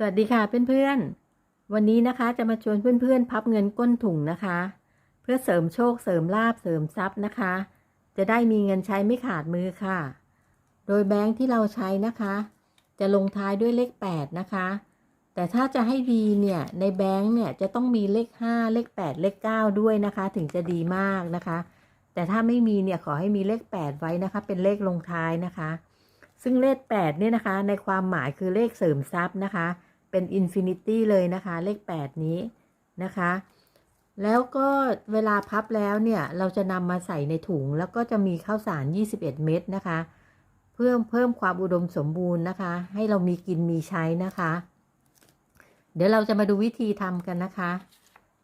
สวัสดีค่ะเพื่อนๆ วันนี้นะคะจะมาชวนเพื่อนๆ พับเงินก้นถุงนะคะ เพื่อเสริมโชคเสริมลาบเสริมทรัพย์นะคะ จะได้มีเงินใช้ไม่ขาดมือค่ะ โดยแบงค์ที่เราใช้นะคะ จะลงท้ายด้วยเลข 8 นะคะ แต่ถ้าจะให้ดีเนี่ยในแบงค์เนี่ยจะต้องมีเลข 5 เลข 8 เลข 9 ด้วยนะคะ ถึงจะดีมากนะคะ แต่ถ้าไม่มีเนี่ยขอให้มีเลข 8 ไว้นะคะ เป็นเลขลงท้ายนะคะ ซึ่งเลข 8 เนี่ยนะคะ ในความหมายคือเลขเสริมทรัพย์นะคะ เป็นอินฟินิตี้เลยนะคะ เลข 8 นี้นะคะ แล้วก็เวลาพับแล้วเนี่ย เราจะนำมาใส่ในถุง แล้วก็จะมีข้าวสาร 21 เม็ดนะคะ เพิ่มเพิ่มความอุดมสมบูรณ์นะคะ ให้เรามีกินมีใช้นะคะ เดี๋ยวเราจะมาดูวิธีทำกันนะคะ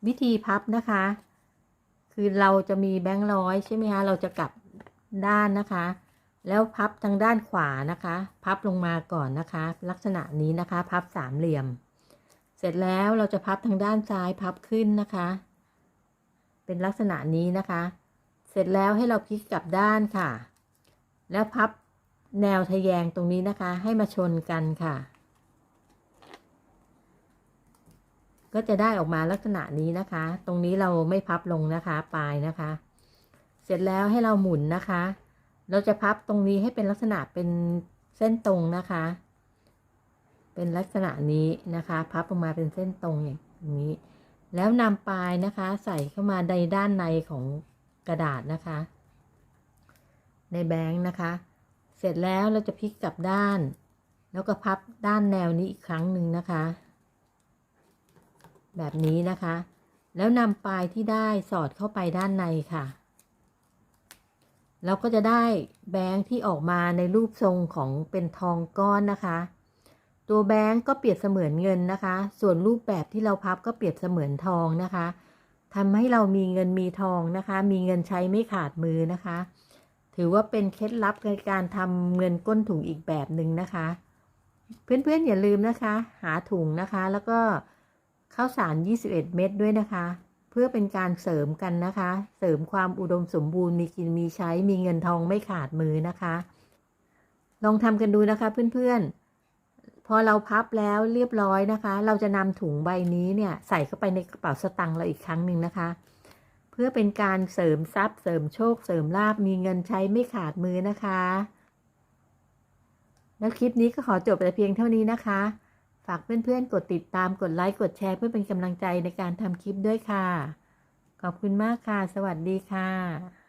วิธีพับนะคะ คือเราจะมีแบงค์ร้อยใช่ไหมคะ เราจะกลับด้านนะคะ แล้วพับทางด้านขวานะคะ พับลงมาก่อนนะคะ ลักษณะนี้นะคะ พับสามเหลี่ยม เสร็จแล้วเราจะพับทางด้านซ้ายพับขึ้นนะคะ เป็นลักษณะนี้นะคะ เสร็จแล้วให้เราพลิกกลับด้านค่ะ แล้วพับแนวทะแยงตรงนี้นะคะ ให้มาชนกันค่ะ ก็จะได้ออกมาลักษณะนี้นะคะ ตรงนี้เราไม่พับลงนะคะ ปลายนะคะ เสร็จแล้วให้เราหมุนนะคะ เราจะพับตรงนี้ให้เป็นลักษณะเป็นเส้นตรงนะคะ เป็นลักษณะนี้นะคะ พับออกมาเป็นเส้นตรงอย่างนี้ แล้วนำปลายนะคะ ใส่เข้ามาในด้านในของกระดาษนะคะ ในแบงค์นะคะ เสร็จแล้วเราจะพลิกกลับด้าน แล้วก็พับด้านแนวนี้อีกครั้งหนึ่งนะคะ แบบนี้นะคะ แล้วนำปลายที่ได้สอดเข้าไปด้านในค่ะ เราก็จะได้แบงค์ที่ออกมาในรูปทรงของเป็นทองก้อนนะคะ ตัวแบงค์ก็เปรียบเสมือนเงินนะคะ ส่วนรูปแบบที่เราพับก็เปรียบเสมือนทองนะคะทำให้เรามีเงินมีทองนะคะ มีเงินใช้ไม่ขาดมือนะคะ ถือว่าเป็นเคล็ดลับในการทำเงินก้นถุงอีกแบบหนึ่งนะคะ เพื่อนๆอย่าลืมนะคะ หาถุงนะคะ แล้วก็ข้าวสาร 21 เม็ดด้วยนะคะ เพื่อเป็นการเสริมกันนะคะ เสริมความอุดมสมบูรณ์มีกินมีใช้มีเงินทองไม่ขาดมือนะคะ ลองทำกันดูนะคะเพื่อนๆ พอเราพับแล้วเรียบร้อยนะคะ เราจะนำถุงใบนี้เนี่ยใส่เข้าไปในกระเป๋าสตางค์เราอีกครั้งหนึ่งนะคะ เพื่อเป็นการเสริมทรัพย์ เสริมโชค เสริมลาบมีเงินใช้ไม่ขาดมือนะคะ แล้วคลิปนี้ก็ขอจบแต่เพียงเท่านี้นะคะ ฝากเพื่อนๆ กดติดตาม กดไลค์ กดแชร์เพื่อเป็นกำลังใจในการทำคลิปด้วยค่ะ ขอบคุณมากค่ะ สวัสดีค่ะ